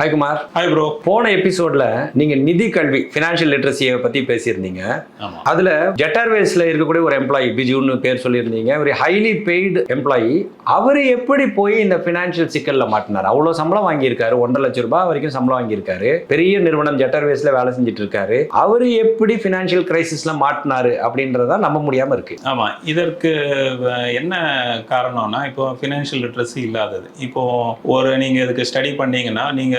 Hi Kumar hi bro போன எபிசோட்ல நீங்க நிதி கல்வி ஃபினான்ஷியல் லிட்ரஸியை பத்தி பேசியிருந்தீங்க. அதுல ஜெட்டார்வேஸ்ல இருக்கக்கூடிய ஒரு எம்ப்ளாயி பிஜுன்னு பேர் சொல்லியிருந்தீங்க. ஒரு ஹைலி பெய்டு எம்ப்ளாயி அவர் எப்படி போய் இந்த ஃபினான்ஷியல் சிக்கல்ல மாட்டினார்? அவ்வளவு சம்பளம் வாங்கியிருக்காரு. ஒன்றரை லட்சம் ரூபாய் வரைக்கும் சம்பளம் வாங்கியிருக்காரு. பெரிய நிறுவனம் ஜெட்டார்வேஸ்ல வேலை செஞ்சுட்டு இருக்காரு அவர் எப்படி ஃபினான்ஷியல் கிரைசிஸ்ல மாட்டினாரு அப்படின்றத நம்ப முடியாம இருக்கு. ஆமா. இதற்கு என்ன காரணம்னா இப்போ ஃபினான்ஷியல் லிட்ரஸி இல்லாதது. இப்போ ஒரு நீங்க இதுக்கு ஸ்டடி பண்ணீங்கன்னா நீங்க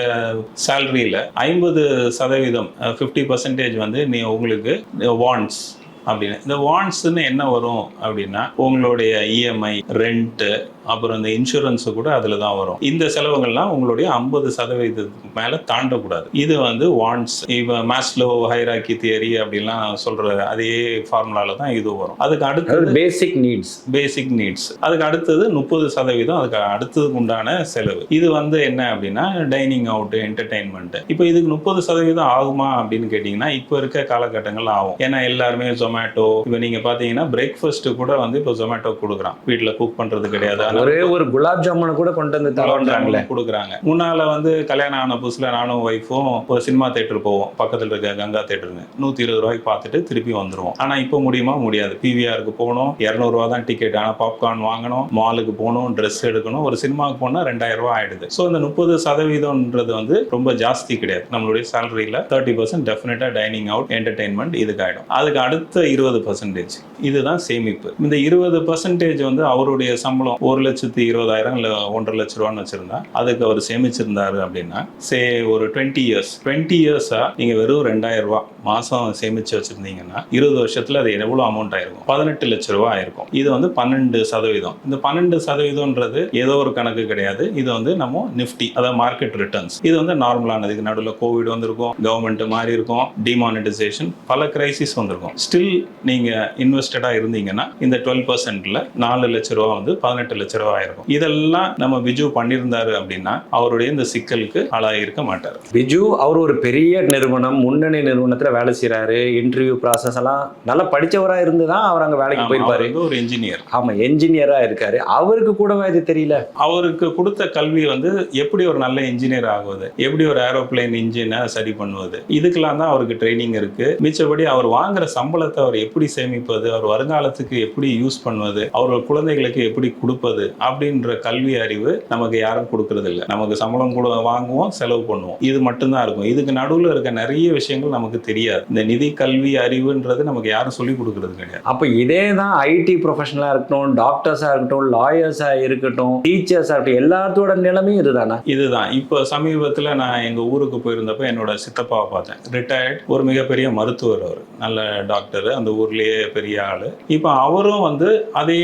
சேல்ரியில் ஐம்பது சதவீதம் ஃபிஃப்டி பர்சன்டேஜ் வந்து நீ உங்களுக்கு வாண்ட்ஸ் அப்படின்னு. இந்த வாண்ட்ஸ்னு என்ன வரும் அப்படின்னா உங்களுடைய E இஎம்ஐ ரெண்ட்டு அப்புறம் இந்த இன்சூரன்ஸு கூட அதில் தான் வரும். இந்த செலவுகள்லாம் உங்களுடைய ஐம்பது சதவீதத்துக்கு மேலே தாண்டக்கூடாது. இது வந்து வாண்ட்ஸ் இப்போ மேஸ்லோ ஹைராக்கி தியரி அப்படிலாம் சொல்கிற அதே ஃபார்முலாவில் தான் இது வரும். அதுக்கு அடுத்தது பேசிக் நீட்ஸ் பேசிக் நீட்ஸ் அதுக்கு அடுத்தது முப்பது சதவீதம் அதுக்கு அடுத்ததுக்கு உண்டான செலவு. இது வந்து என்ன அப்படின்னா டைனிங் அவுட் என்டர்டைன்மெண்ட் இப்போ இதுக்கு முப்பது சதவீதம் ஆகுமா அப்படின்னு கேட்டிங்கன்னா இப்போ இருக்க காலகட்டங்கள் ஆகும். ஏன்னா எல்லாருமே ஜொமேட்டோ இப்போ நீங்கள் பார்த்தீங்கன்னா பிரேக்ஃபாஸ்ட் கூட வந்து இப்போ ஜொமேட்டோ கொடுக்குறான். வீட்டில் குக் பண்ணுறது கிடையாது. ஒரே ஒரு குலாப் ஜாமுனை கூட கொண்டு வந்து தரோன்றாங்களே. கொடுக்குறாங்க. முன்னால வந்து கல்யாணம் ஆன புதுசுல நானும் ஒய்ஃபும் ஒரு சினிமா தேட்டர் போவோம். பக்கத்துல இருக்க கங்கா தேட்டருங்க நூத்தி இருபது ரூபாய்க்கு பார்த்துட்டு திருப்பி வந்துருவோம். ஆனா இப்போ முடியுமா? முடியாது. பிவிஆருக்கு போகணும். இரநூறுவா தான் டிக்கெட் ஆனா பாப்கார்ன் வாங்கணும். மாலுக்கு போகணும். ட்ரெஸ் எடுக்கணும். ஒரு சினிமாவுக்கு போனா ரெண்டாயிரம் ரூபாய் ஆயிடுது. ஸோ இந்த முப்பது சதவீதம்ன்றது வந்து ரொம்ப ஜாஸ்தி கிடையாது. நம்மளுடைய சேலரியில தேர்ட்டி பர்சன்ட் டெஃபினட்டா டைனிங் அவுட் என்டர்டைன்மெண்ட் இதுக்கு ஆயிடும். அதுக்கு அடுத்த இருபது பர்சன்டேஜ் இதுதான் சேமிப்பு. இந்த இருபது பர்சன்டேஜ் வந்து அவருடைய சம்பளம் ஒரு லட்சத்தி இருபதாயிரம் இல்லை ஒன்றரை லட்ச ரூபான்னு வச்சிருந்தா அதுக்கு அவர் சேமிச்சிருந்தாரு அப்படின்னா சே ஒரு டுவெண்ட்டி இயர்ஸ் டுவெண்ட்டி இயர்ஸா நீங்க வெறும் ரெண்டாயிரம் ரூபாய் மாசம் சேமிச்சு வச்சிருந்தீங்கன்னா இருபது வருஷத்துல அது எவ்வளவு அமௌண்ட் ஆயிருக்கும்? பதினெட்டு லட்ச ரூபாய் ஆயிருக்கும். இது வந்து பன்னெண்டு சதவீதம். இந்த பன்னெண்டு சதவீதம்ன்றது ஏதோ ஒரு கணக்கு கிடையாது. இது வந்து நம்ம நிஃப்டி அதாவது மார்க்கெட் ரிட்டர்ன்ஸ் இது வந்து நார்மலானது இதுக்கு நடுவில் கோவிட் வந்திருக்கும் கவர்மெண்ட் மாறி இருக்கும் டிமானிட்டைசேஷன் பல கிரைசிஸ் வந்திருக்கும். ஸ்டில் நீங்க இன்வெஸ்டடா இருந்தீங்கன்னா இந்த டுவெல் பர்சன்ட்ல நாலு லட்ச ரூபா வந்து பதினெட்டு லட்ச ரூபா ஆயிருக்கும். இதெல்லாம் நம்ம விஜு பண்ணியிருந்தாரு அப்படின்னா அவருடைய இந்த சிக்கலுக்கு ஆளாகியிருக்க மாட்டார். பிஜு அவர் ஒரு பெரிய நிறுவனம் முன்னணி நிறுவனத்துல வேலை செய்றாரு இன்டர்வியூ ப்ராசஸ் எல்லாம் நல்லா படிச்சவரா இருந்து தான் அவர் அங்க வேலைக்கு போயிருப்பாரு. ஒரு இன்ஜினியர் ஆமா என்ஜினியரா இருக்காரு. அவருக்கு கூடவா இது தெரியல? அவருக்கு கொடுத்த கல்வி வந்து எப்படி ஒரு நல்ல இன்ஜினியர் ஆகுவது? எப்படி ஒரு ஏரோப்ளேன் இன்ஜினை சரி பண்ணுவது? இதுக்கெல்லாம் தான் அவருக்கு ட்ரைனிங் இருக்கு. மிச்சபடி அவர் வாங்குற சம்பளத்தை அவர் எப்படி சேமிப்பது அவர் வருங்காலத்துக்கு எப்படி யூஸ் பண்ணுவது அவர்கள் குழந்தைகளுக்கு எப்படி கொடுப்பது அப்படின்ற கல்வி அறிவு நமக்கு யாரும் கொடுக்கறது இல்லை நமக்கு சம்பளம் கூட வாங்குவோம் செலவு பண்ணுவோம். இது மட்டும்தான் இருக்கும். இதுக்கு நடுவில் இருக்க நிறைய விஷயங்கள் நமக்கு தெரியாது. இந்த நிதி கல்வி அறிவுன்றது நமக்கு யாரும் சொல்லி கொடுக்கறது கிடையாது. அப்ப இதே தான் ஐடி ப்ரொஃபஷனலா இருக்கட்டும் டாக்டர்ஸா இருக்கட்டும் லாயர்ஸா இருக்கட்டும் டீச்சர்ஸா இருக்கட்டும் எல்லாத்தோட நிலைமையும் இதுதானா? இதுதான். இப்போ சமீபத்தில் நான் எங்கள் ஊருக்கு போயிருந்தப்ப என்னோட சித்தப்பாவை பார்த்தேன். ரிட்டையர்ட் ஒரு மிகப்பெரிய மருத்துவர் அவர். நல்ல டாக்டர் அந்த ஊர்லேயே பெரிய ஆள். இப்போ அவரும் வந்து அதே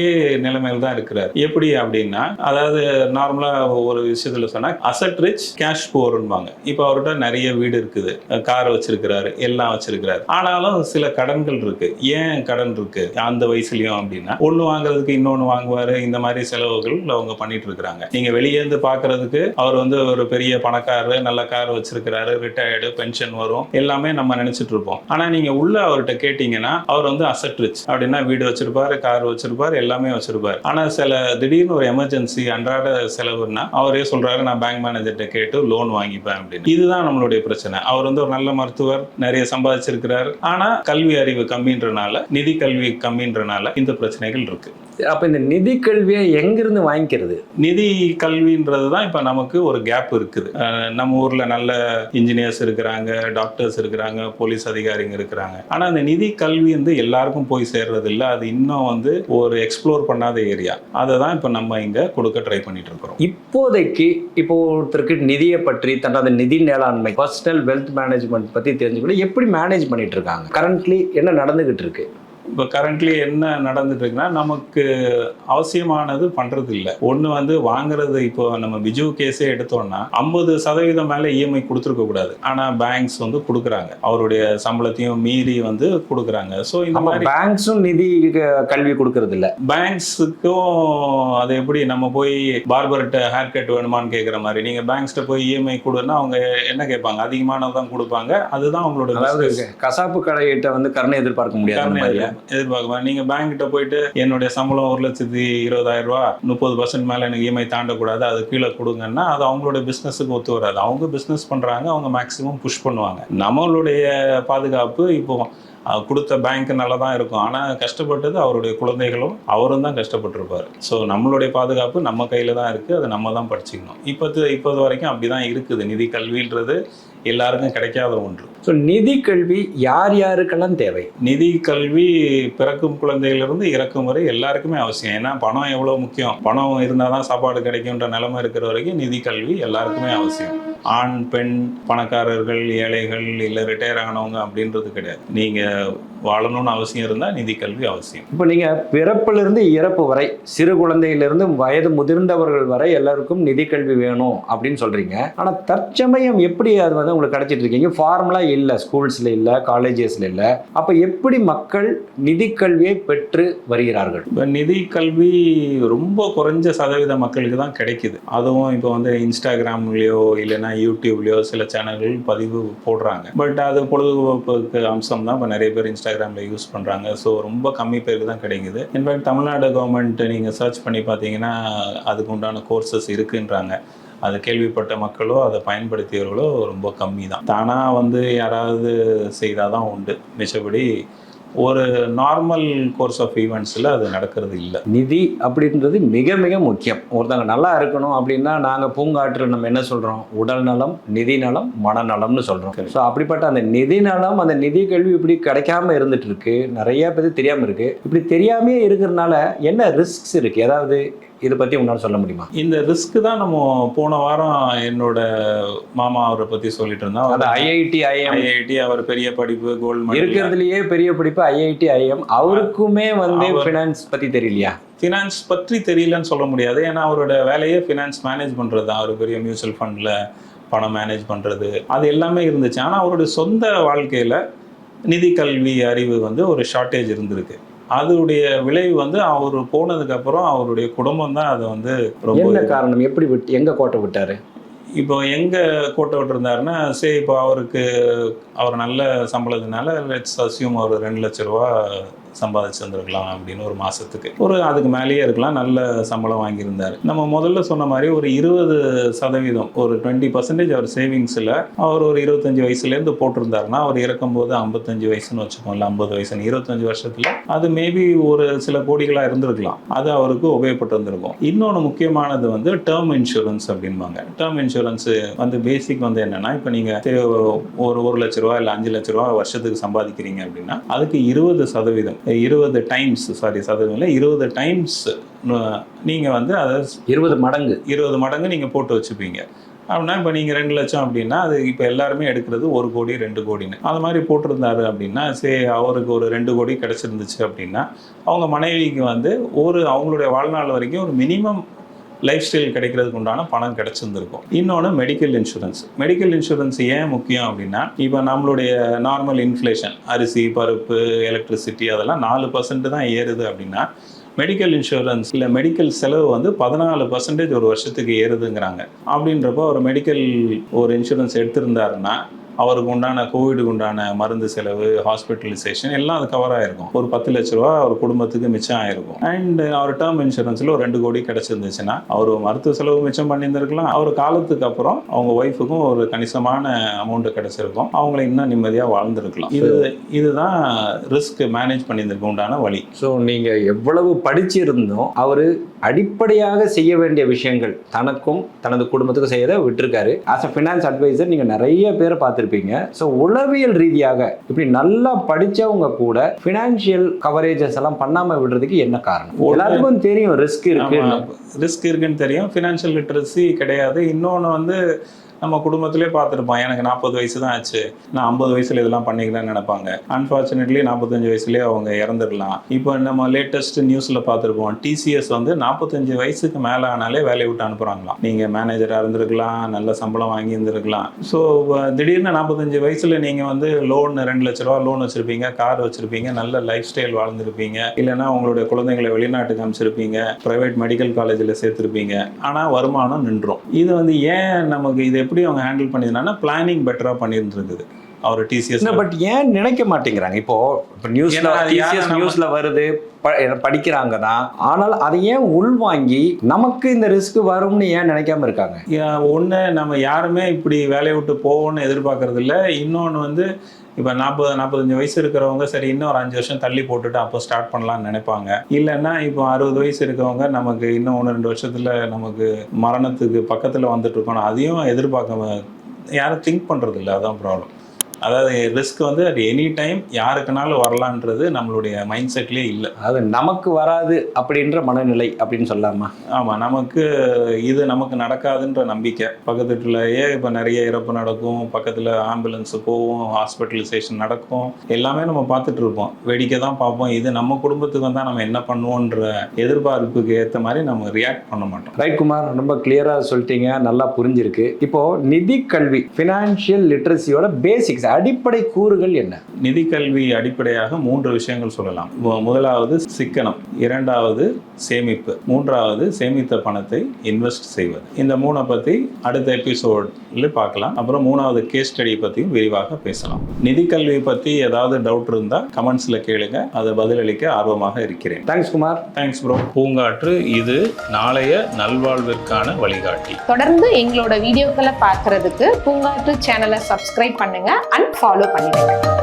நிலைமையில் தான் இருக்கிறார். எப்படி அப்படின்னா அதாவது நார்மலாக ஒரு விஷயத்தில் சொன்னால் அசட் ரிச் கேஷ் போருன்பாங்க இப்போ அவர்கிட்ட நிறைய வீடு இருக்குது. கார் வச்சிருக்கிறாரு எல்லாம் வச்சிருக்கிறாரு. ஆனாலும் சில கடன்கள் இருக்கு. ஏன் கடன் இருக்கு? அந்த வயசுலயும் அப்படின்னா ஒன்று வாங்குறதுக்கு இன்னொன்று வாங்குவாரு. இந்த மாதிரி செலவுகள் அவங்க பண்ணிட்டு இருக்கிறாங்க. நீங்க வெளியே இருந்து பாக்குறதுக்கு அவர் வந்து ஒரு பெரிய பணக்காரரு நல்ல கார் வச்சிருக்கிறாரு ரிட்டையர்டு பென்ஷன் வரும். எல்லாமே நம்ம நினைச்சிட்டு இருப்போம். ஆனா நீங்க உள்ள அவர்கிட்ட கேட்டீங்கன்னா அவர் வந்து அசட் ரிச் அப்படின்னா வீடு வச்சிருப்பாரு கார் வச்சிருப்பாரு எல்லாமே வச்சிருப்பாரு. ஆனா சில திடீர்னு ஒரு எமர்ஜென்சி அன்றாட செலவுன்னா அவரே சொல்றாரு நான் பேங்க் மேனேஜர்கிட்ட கேட்டு லோன் வாங்கிப்பேன் அப்படின்னு. இதுதான் நம்மளுடைய பிரச்சனை. அவர் வந்து ஒரு நல்ல மருத்துவர் நிறைய சம்பாதிச்சிருக்கிறார். ஆனா கல்வி அறிவு கம்மின்றனால நிதி கல்வி கம்மின்றனால இந்த பிரச்சனைகள் இருக்கு. அப்ப இந்த நிதி கல்வியை எங்கிருந்து வாங்கிக்கிறது? நிதி கல்வின்றது தான் இப்போ நமக்கு ஒரு கேப் இருக்குது. நம்ம ஊர்ல நல்ல இன்ஜினியர்ஸ் இருக்கிறாங்க டாக்டர்ஸ் இருக்கிறாங்க போலீஸ் அதிகாரிங்க இருக்கிறாங்க. ஆனா அந்த நிதி கல்வி வந்து எல்லாருக்கும் போய் சேர்றது இல்ல அது இன்னும் வந்து ஒரு எக்ஸ்ப்ளோர் பண்ணாத ஏரியா அதை தான் இப்போ நம்ம இங்க கொடுக்க ட்ரை பண்ணிட்டு இருக்கிறோம். இப்போதைக்கு இப்போ ஒருத்தருக்கு நிதியை பற்றி தன்னோட நிதி மேலாண்மை பர்சனல் வெல்த் மேனேஜ்மெண்ட் பத்தி தெரிஞ்சுக்கிட்டு எப்படி மேனேஜ் பண்ணிட்டு இருக்காங்க? கரண்ட்லி என்ன நடந்துகிட்டு இருக்கு? இப்போ கரண்ட்லி என்ன நடந்துட்டு இருக்குன்னா நமக்கு அவசியமானது பண்றது இல்லை ஒன்று வந்து வாங்குறது இப்போ நம்ம பிஜு கேஸே எடுத்தோம்னா ஐம்பது சதவீதம் மேலே இஎம்ஐ கொடுத்துருக்க கூடாது. ஆனால் பேங்க்ஸ் வந்து கொடுக்குறாங்க. அவருடைய சம்பளத்தையும் மீறி வந்து கொடுக்குறாங்க. ஸோ இந்த மாதிரி பேங்க்ஸும் நிதி கல்வி கொடுக்கறது இல்ல பேங்க்ஸுக்கும் அது எப்படி நம்ம போய் பார்பர்கிட்ட ஹேர் கட் வேணுமான்னு கேட்குற மாதிரி நீங்கள் பேங்க்ஸ்கிட்ட போய் இஎம்ஐ கொடுன்னா அவங்க என்ன கேட்பாங்க? அதிகமானதான் கொடுப்பாங்க. அதுதான் அவங்களோட அதாவது. கசாப்பு கடையிட்ட வந்து கருணை எதிர்பார்க்க முடியாத எதிர்பார்க்குவேன் நீங்க பேங்க் கிட்ட நீங்கள் பேங்க்கிட்ட போயிட்டு என்னுடைய சம்பளம் ஒரு லட்சத்தி இருபதாயிரம் ரூபா முப்பது பர்சன்ட் மேலே எனக்கு இஎம்ஐ தாண்டக்கூடாது அது கீழே கொடுங்கன்னா அது அவங்களோட பிஸ்னஸுக்கு ஒத்து வராது. அவங்க பிஸ்னஸ் பண்ணுறாங்க அவங்க மேக்ஸிமம் புஷ் பண்ணுவாங்க. நம்மளுடைய பாதுகாப்பு இப்போ கொடுத்த பேங்க் நல்லா தான் இருக்கும். ஆனால் கஷ்டப்பட்டது அவருடைய குழந்தைகளும் அவரும் தான் கஷ்டப்பட்டிருப்பார். ஸோ நம்மளுடைய பாதுகாப்பு நம்ம கையில் தான் இருக்குது அதை நம்ம தான் படிச்சுக்கணும். இப்போது இப்போது வரைக்கும் அப்படி தான் இருக்குது. நிதி கல்வின்றது எல்லாருக்கும் கிடைக்காத ஒன்று. ஸோ நிதி கல்வி யார் யாருக்கெல்லாம் தேவை? நிதி கல்வி பிறக்கும் குழந்தையிலிருந்து இறக்கும் வரை எல்லாருக்குமே அவசியம். ஏன்னா பணம் எவ்வளோ முக்கியம்? பணம் இருந்தால் தான் சாப்பாடு கிடைக்குன்ற நிலைமை இருக்கிற வரைக்கும் நிதி கல்வி எல்லாருக்குமே அவசியம். ஆண் பெண் பணக்காரர்கள் ஏழைகள் இல்லை ரிட்டையர் ஆனவங்க அப்படின்றது கிடையாது. நீங்கள் வாழணும்னு அவசியம் இருந்தால் நிதி கல்வி அவசியம். இப்போ நீங்கள் பிறப்பிலிருந்து இறப்பு வரை சிறு குழந்தையிலிருந்து வயது முதிர்ந்தவர்கள் வரை எல்லாருக்கும் நிதி கல்வி வேணும் அப்படின்னு சொல்கிறீங்க ஆனால் தற்சமயம் எப்படி அது வந்து உங்களுக்கு கிடைச்சிட்டு இருக்கீங்க. ஃபார்முலா இல்லை ஸ்கூல்ஸில் இல்லை காலேஜஸில் இல்லை. அப்போ எப்படி மக்கள் நிதி கல்வியை பெற்று வருகிறார்கள்? இப்போ நிதி கல்வி ரொம்ப குறைஞ்ச சதவீத மக்களுக்கு தான் கிடைக்குது. அதுவும் இப்போ வந்து இன்ஸ்டாகிராம்லேயோ இல்லைன்னா யூடியூப்லேயோ சில சேனல்கள் பதிவு போடுறாங்க. பட் அது பொழுதுபோக்கு அம்சம் தான். இப்போ நிறைய பேர் இன்ஸ்டாகிராமில் யூஸ் பண்ணுறாங்க ஸோ ரொம்ப கம்மி பேருக்கு தான் கிடைக்குது. இன்ஃபேக்ட் தமிழ்நாடு கவர்மெண்ட் நீங்கள் சர்ச் பண்ணி பார்த்தீங்கன்னா அதுக்கு உண்டான கோர்சஸ் இருக்குன்றாங்க. அதை கேள்விப்பட்ட மக்களோ அதை பயன்படுத்தியவர்களோ ரொம்ப கம்மி தான் தானாக வந்து யாராவது செய்தால் தான் உண்டு. மிச்சபடி ஒரு நார்மல் கோர்ஸ் ஆஃப் ஈவெண்ட்ஸில் அது நடக்கிறது இல்லை. நிதி அப்படின்றது மிக மிக முக்கியம். ஒருத்தங்க நல்லா இருக்கணும் அப்படின்னா நாங்கள் பூங்காற்றில் நம்ம என்ன சொல்கிறோம் உடல் நலம் நிதி நலம் மனநலம்னு சொல்கிறோம் ஸோ அப்படிப்பட்ட அந்த நிதி நலம் அந்த நிதி கல்வி இப்படி கிடைக்காம இருந்துட்டு இருக்கு. நிறைய பேருக்கு தெரியாமல் இருக்கு. இப்படி தெரியாமே இருக்கிறதுனால என்ன ரிஸ்க்ஸ் இருக்கு? ஏதாவது இதை பற்றி உன்னால சொல்ல முடியுமா? இந்த ரிஸ்க் தான் நம்ம போன வாரம் என்னோட மாமா அவரை பற்றி சொல்லிட்டு இருந்தோம் அந்த ஐஐடி ஐஎம் ஐஐடி அவர் பெரிய படிப்பு கோல்டு இருக்கிறதுலயே பெரிய படிப்பு ஐஐடி ஐஎம் அவருக்குமே வந்து ஃபினான்ஸ் பற்றி தெரியலையா? ஃபினான்ஸ் பற்றி தெரியலன்னு சொல்ல முடியாது. ஏன்னா அவரோட வேலையே ஃபினான்ஸ் மேனேஜ் பண்ணுறது தான். அவர் பெரிய மியூச்சுவல் ஃபண்டில் பணம் மேனேஜ் பண்ணுறது அது எல்லாமே இருந்துச்சு. ஆனால் அவருடைய சொந்த வாழ்க்கையில் நிதி கல்வி அறிவு வந்து ஒரு ஷார்ட்டேஜ் இருந்திருக்கு. அதோடைய விளைவு வந்து அவர் போனதுக்கப்புறம் அவருடைய குடும்பம் தான் அதை வந்து ரொம்ப என்ன காரணம்? எப்படி விட்டு எங்க கோட்டை விட்டாரு? இப்போ எங்கே கோட்டை விட்டுருந்தாருன்னா சரி இப்போ அவருக்கு அவர் நல்ல சம்பளத்தினால லெட்ஸ் அசியூம் ஒரு ரெண்டு லட்ச ரூபா சம்பாதிச்சு வந்திருக்கலாம் அப்படின்னு ஒரு மாதத்துக்கு ஒரு அதுக்கு மேலேயே இருக்கலாம். நல்ல சம்பளம் வாங்கியிருந்தார். நம்ம முதல்ல சொன்ன மாதிரி ஒரு இருபது சதவீதம் ஒரு டுவெண்ட்டி பர்சன்டேஜ் அவர் சேவிங்ஸில் அவர் ஒரு இருபத்தஞ்சி வயசுலேருந்து போட்டிருந்தாருன்னா அவர் இறக்கும்போது ஐம்பத்தஞ்சு வயசுன்னு வச்சுக்கோங்களேன். ஐம்பது வயசுன்னு இருபத்தஞ்சு வருஷத்தில் அது மேபி ஒரு சில கோடிகளாக இருந்திருக்கலாம். அது அவருக்கு உபயோகப்பட்டு வந்திருக்கும் இன்னொன்று முக்கியமானது வந்து டேர்ம் இன்சூரன்ஸ் அப்படின்பாங்க டேர்ம் இன்சூரன்ஸ் வந்து பேசிக் வந்து என்னன்னா இப்போ நீங்கள் ஒரு ஒரு லட்ச ரூபா இல்லை அஞ்சு லட்ச ரூபா வருஷத்துக்கு சம்பாதிக்கிறீங்க அப்படின்னா அதுக்கு இருபது சதவீதம் இருபது டைம்ஸ் சாரி சதவீதம் இல்லை இருபது டைம்ஸ் நீங்கள் வந்து அதை இருபது மடங்கு. இருபது மடங்கு நீங்கள் போட்டு வச்சுப்பீங்க. அப்படின்னா இப்போ நீங்கள் ரெண்டு லட்சம் அப்படின்னா அது இப்போ எல்லாருமே எடுக்கிறது ஒரு கோடி ரெண்டு கோடின்னு. அது மாதிரி போட்டிருந்தாரு அப்படின்னா சரி அவருக்கு ஒரு ரெண்டு கோடி கிடச்சிருந்துச்சு அப்படின்னா அவங்க மனைவிக்கு வந்து ஒரு அவங்களுடைய வாழ்நாள் வரைக்கும் ஒரு மினிமம் லைஃப் ஸ்டைல் கிடைக்கிறதுக்கு உண்டான பணம் கிடைச்சிருந்துருக்கும். இன்னொன்று மெடிக்கல் இன்சூரன்ஸ் மெடிக்கல் இன்சூரன்ஸ் ஏன் முக்கியம் அப்படின்னா இப்போ நம்மளுடைய நார்மல் இன்ஃப்ளேஷன் அரிசி பருப்பு எலக்ட்ரிசிட்டி அதெல்லாம் நாலு பர்சன்ட் தான் ஏறுது அப்படின்னா மெடிக்கல் இன்சூரன்ஸ் இல்லை மெடிக்கல் செலவு வந்து பதினாலு பர்சன்டேஜ் ஒரு வருஷத்துக்கு ஏறுதுங்கிறாங்க. அப்படின்றப்போ ஒரு மெடிக்கல் ஒரு இன்சூரன்ஸ் எடுத்திருந்தாருன்னா அவருக்கு உண்டான கோவிடுக்கு உண்டான மருந்து செலவு ஹாஸ்பிட்டலைசேஷன் எல்லாம் அது கவர் ஆயிருக்கும். ஒரு பத்து லட்ச ரூபா அவர் குடும்பத்துக்கு மிச்சம் ஆயிருக்கும். அண்ட் அவர் டேர்ம் இன்சூரன்ஸில் ஒரு ரெண்டு கோடி கிடைச்சிருந்துச்சுன்னா அவர் மருத்துவ செலவு மிச்சம் பண்ணியிருந்திருக்கலாம். அவர் காலத்துக்கு அப்புறம் அவங்க ஒய்ஃபுக்கும் ஒரு கணிசமான அமௌண்ட் கிடைச்சிருக்கும். அவங்கள இன்னும் நிம்மதியாக வாழ்ந்திருக்கலாம். இது இதுதான் ரிஸ்க் மேனேஜ் பண்ணியிருந்திருக்க உண்டான வழி. ஸோ நீங்க எவ்வளவு படிச்சிருந்தோம் அவரு அடிப்படையாக செய்ய வேண்டிய விஷயங்கள் தனக்கும் தனது குடும்பத்துக்கும் செய்யறத விட்டுருக்காரு. ஆஸ் அ ஃபினான்ஸ் அட்வைசர் நீங்க நிறைய பேரை பார்த்துருப்பீங்க. ஸோ உளவியல் ரீதியாக இப்படி நல்லா படிச்சவங்க கூட ஃபினான்ஷியல் கவரேஜஸ் எல்லாம் பண்ணாம விடுறதுக்கு என்ன காரணம்? எல்லாத்துக்கும் தெரியும் ரிஸ்க் இருக்கு. ரிஸ்க் இருக்குன்னு தெரியும். ஃபினான்ஷியல் லிட்ரஸி கிடையாது. இன்னொன்று வந்து நம்ம குடும்பத்திலே பார்த்துருப்பான் எனக்கு நாற்பது வயசு தான் ஆச்சு. நான் ஐம்பது வயசுல இதெல்லாம் பண்ணிக்கிறேன்னு நினைப்பாங்க. அன்ஃபார்ச்சுனேட்லி நாற்பத்தஞ்சு வயசுலேயே அவங்க இறந்துடலாம். இப்போ நம்ம லேட்டஸ்ட் நியூஸில் பார்த்துருப்போம் டிசிஎஸ் வந்து நாற்பத்தஞ்சு வயசுக்கு மேலே ஆனாலே வேலையை விட்டு அனுப்புகிறாங்களாம் நீங்கள் மேனேஜராக இருந்திருக்கலாம் நல்ல சம்பளம் வாங்கி இருந்திருக்கலாம். ஸோ திடீர்னு நாற்பத்தஞ்சு வயசில் நீங்கள் வந்து லோன் ரெண்டு லட்ச ரூபா லோன் வச்சுருப்பீங்க கார் வச்சுருப்பீங்க நல்ல லைஃப் ஸ்டைல் வாழ்ந்திருப்பீங்க. இல்லைன்னா உங்களுடைய குழந்தைங்களை வெளிநாட்டுக்கு அமைச்சிருப்பீங்க ப்ரைவேட் மெடிக்கல் காலேஜில் சேர்த்துருப்பீங்க. ஆனால் வருமானம் நின்றோம். இது வந்து ஏன் நமக்கு இது எப்படி அவங்க ஹேண்டில் பண்ணியிருந்தாங்கன்னா பிளானிங் பெட்டராக பண்ணியிருந்துருக்குது அவர் டிசிஎஸ் பட் ஏன் நினைக்க மாட்டேங்கிறாங்க? இப்போ இப்போ நியூஸ்ல டிசிஎஸ் நியூஸ்ல வருது படிக்கிறாங்க தான். ஆனால் அதை ஏன் உள்வாங்கி நமக்கு இந்த ரிஸ்க் வரும்னு ஏன் நினைக்காம இருக்காங்க? ஒன்று நம்ம யாருமே இப்படி வேலையை விட்டு போவோம்னு எதிர்பார்க்கறது இல்ல இன்னொன்று வந்து இப்போ நாற்பது நாற்பத்தஞ்சு வயசு இருக்கிறவங்க சரி இன்னும் ஒரு அஞ்சு வருஷம் தள்ளி போட்டுட்டு அப்போ ஸ்டார்ட் பண்ணலாம்னு நினைப்பாங்க. இல்லைன்னா இப்போ அறுபது வயசு இருக்கவங்க நமக்கு இன்னும் ஒன்று ரெண்டு வருஷத்தில் நமக்கு மரணத்துக்கு பக்கத்தில் வந்துட்டு இருக்கணும். அதையும் எதிர்பார்க்க யாரும் திங்க் பண்ணுறது இல்லை அதான் ப்ராப்ளம் அதாவது ரிஸ்க் வந்து at எனி டைம் யாருக்குனாலும் வரலான்றது நம்மளுடைய மைண்ட் செட்லேயே இல்லை. அது நமக்கு வராது அப்படின்ற மனநிலை அப்படின்னு சொல்லலாமா? ஆமாம் நமக்கு இது நமக்கு நடக்காதுன்ற நம்பிக்கை. பக்கத்து வீட்டிலேயே இப்போ நிறைய இறப்பு நடக்கும் பக்கத்தில் ஆம்புலன்ஸ் போகும் ஹாஸ்பிட்டலைசேஷன் நடக்கும் எல்லாமே நம்ம பார்த்துட்டு இருப்போம். வேடிக்கை தான் பார்ப்போம். இது நம்ம குடும்பத்துக்கு வந்தால் நம்ம என்ன பண்ணுவோன்ற எதிர்பார்ப்புக்கு ஏற்ற மாதிரி நம்ம ரியாக்ட் பண்ண மாட்டோம். ரைட் குமார் ரொம்ப கிளியரா சொல்லிட்டீங்க. நல்லா புரிஞ்சிருக்கு. இப்போ நிதி கல்வி ஃபினான்ஷியல் லிட்ரஸியோட பேசிக்ஸ் அடிப்படை கூறுகள் என்ன? நிதி கல்வி அடிப்படையாக மூன்று விஷயங்கள் சொல்லலாம். முதலாவது சிக்கனம் இரண்டாவது சேமிப்பு மூன்றாவது சேமித்த பணத்தை இன்வெஸ்ட் செய்வது. இந்த மூணை பற்றி அடுத்த எபிசோடில் பார்க்கலாம். அப்புறம் மூணாவது கேஸ் ஸ்டடி பற்றியும் விரிவாக பேசலாம். நிதி கல்வி பற்றி ஏதாவது டவுட் இருந்தால் கமெண்ட்ஸில் கேளுங்க. அதை பதிலளிக்க ஆர்வமாக இருக்கிறேன். தேங்க்ஸ் குமார். தேங்க்ஸ் ப்ரோ பூங்காற்று இது நாளைய நல்வாழ்விற்கான வழிகாட்டி. தொடர்ந்து எங்களோட வீடியோக்களை பார்க்கறதுக்கு பூங்காற்று சேனலை சப்ஸ்கிரைப் பண்ணுங்க. அண்ட் ஃபாலோ பண்ணிடுங்க